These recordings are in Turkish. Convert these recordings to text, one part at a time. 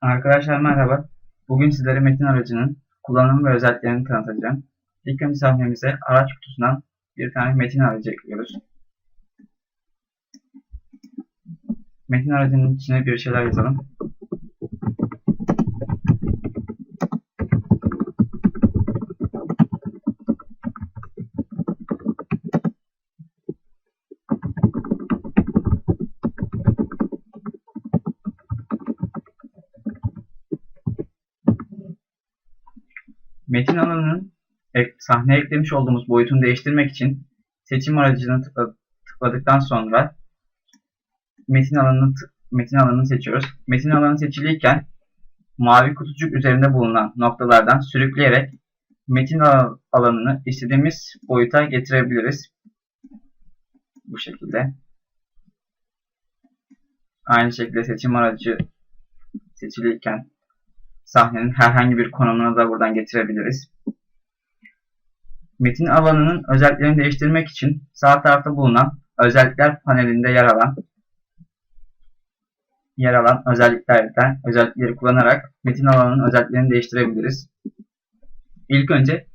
Arkadaşlar merhaba. Bugün sizlere metin aracının kullanım ve özelliklerini tanıtacağım. İlk önce sahnemize araç kutusundan bir tane metin aracı ekliyoruz. Metin aracının içine bir şeyler yazalım. Metin alanının sahneye eklemiş olduğumuz boyutunu değiştirmek için seçim aracını tıkla- tıkladıktan sonra metin alanını metin alanını seçiyoruz. Metin alanı seçiliyken mavi kutucuk üzerinde bulunan noktalardan sürükleyerek metin al- alanını istediğimiz boyuta getirebiliriz. Bu şekilde. Aynı şekilde seçim aracı seçiliyken sahnenin herhangi bir konumunu da buradan getirebiliriz. Metin alanının özelliklerini değiştirmek için sağ tarafta bulunan özellikler panelinde yer alan yer alan özelliklerden özellikleri kullanarak metin alanının özelliklerini değiştirebiliriz. İlk önce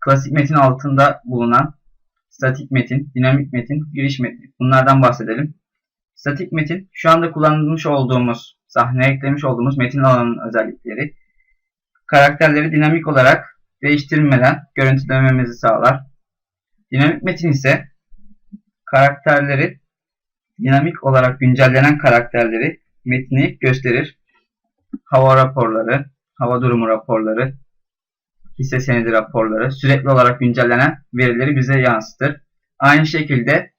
klasik metin altında bulunan statik metin, dinamik metin, giriş metni bunlardan bahsedelim. Statik metin şu anda kullanılmış olduğumuz sahneye eklemiş olduğumuz metin alanının özellikleri. Karakterleri dinamik olarak değiştirmeden görüntülememizi sağlar. Dinamik metin ise karakterleri dinamik olarak güncellenen karakterleri metni gösterir. Hava raporları, hava durumu raporları, hisse senedi raporları, sürekli olarak güncellenen verileri bize yansıtır. Aynı şekilde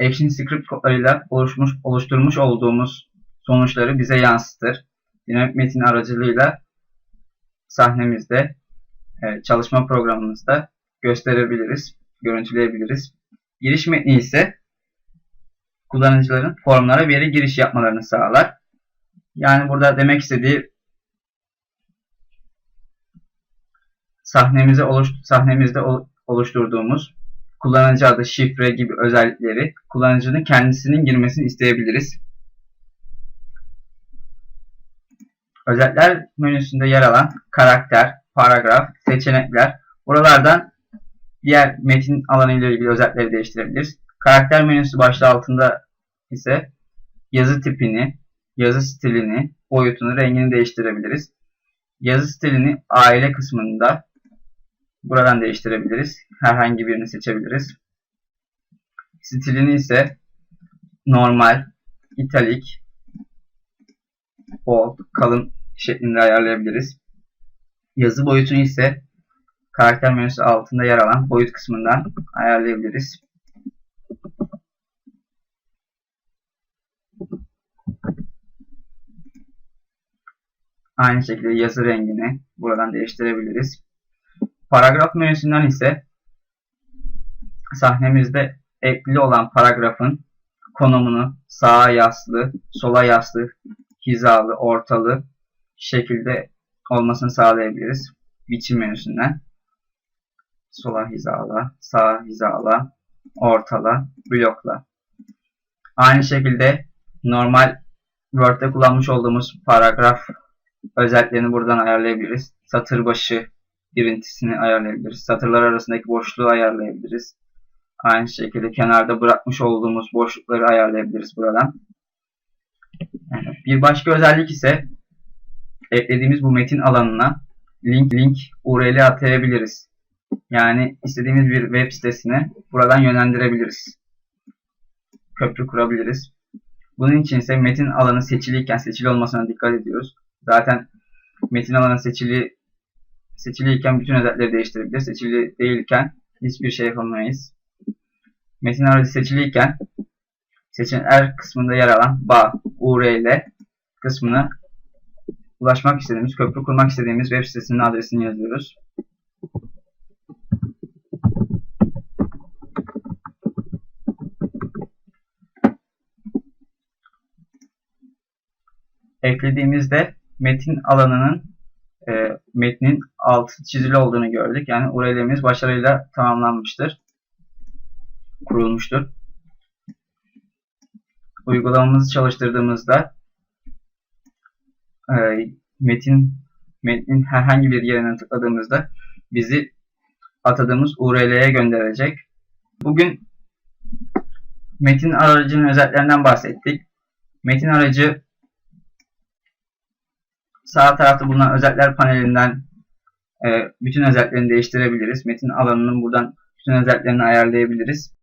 Action Script kodlarıyla oluşmuş, oluşturmuş olduğumuz sonuçları bize yansıtır. Dinamik metin aracılığıyla sahnemizde, e, çalışma programımızda gösterebiliriz, görüntüleyebiliriz. Giriş metni ise kullanıcıların formlara veri giriş yapmalarını sağlar. Yani burada demek istediği sahnemize oluş, sahnemizde oluşturduğumuz kullanıcı adı, şifre gibi özellikleri kullanıcının kendisinin girmesini isteyebiliriz. Özellikler menüsünde yer alan karakter, paragraf, seçenekler. Buralardan diğer metin alanı ile ilgili özellikleri değiştirebiliriz. Karakter menüsü başlığı altında ise yazı tipini, yazı stilini, boyutunu, rengini değiştirebiliriz. Yazı stilini aile kısmında buradan değiştirebiliriz. Herhangi birini seçebiliriz. Stilini ise normal, italik, bold, kalın şeklinde ayarlayabiliriz. Yazı boyutunu ise karakter menüsü altında yer alan boyut kısmından ayarlayabiliriz. Aynı şekilde yazı rengini buradan değiştirebiliriz. Paragraf menüsünden ise sahnemizde ekli olan paragrafın konumunu sağa yaslı, sola yaslı, hizalı, ortalı şekilde olmasını sağlayabiliriz. Biçim menüsünden sola hizala, sağa hizala, ortala, blokla. Aynı şekilde normal Word'de kullanmış olduğumuz paragraf özelliklerini buradan ayarlayabiliriz. Satır başı girintisini ayarlayabiliriz. Satırlar arasındaki boşluğu ayarlayabiliriz. Aynı şekilde kenarda bırakmış olduğumuz boşlukları ayarlayabiliriz buradan. Bir başka özellik ise eklediğimiz bu metin alanına link link URL atayabiliriz. Yani istediğimiz bir web sitesine buradan yönlendirebiliriz. Köprü kurabiliriz. Bunun için ise metin alanı seçiliyken seçili olmasına dikkat ediyoruz. Zaten metin alanı seçili seçiliyken bütün özellikleri değiştirebilir. Seçili değilken hiçbir şey yapamayız. Metin aracı seçiliyken seçenekler kısmında yer alan bağ, URL kısmına ulaşmak istediğimiz, köprü kurmak istediğimiz web sitesinin adresini yazıyoruz. Eklediğimizde metin alanının e, metnin altı çizili olduğunu gördük. Yani URL'imiz başarıyla tamamlanmıştır. Kurulmuştur. Uygulamamızı çalıştırdığımızda e, metin metnin herhangi bir yerine tıkladığımızda bizi atadığımız URL'ye gönderecek. Bugün metin aracının özelliklerinden bahsettik. Metin aracı sağ tarafta bulunan özellikler panelinden e, bütün özelliklerini değiştirebiliriz. Metin alanının buradan bütün özelliklerini ayarlayabiliriz.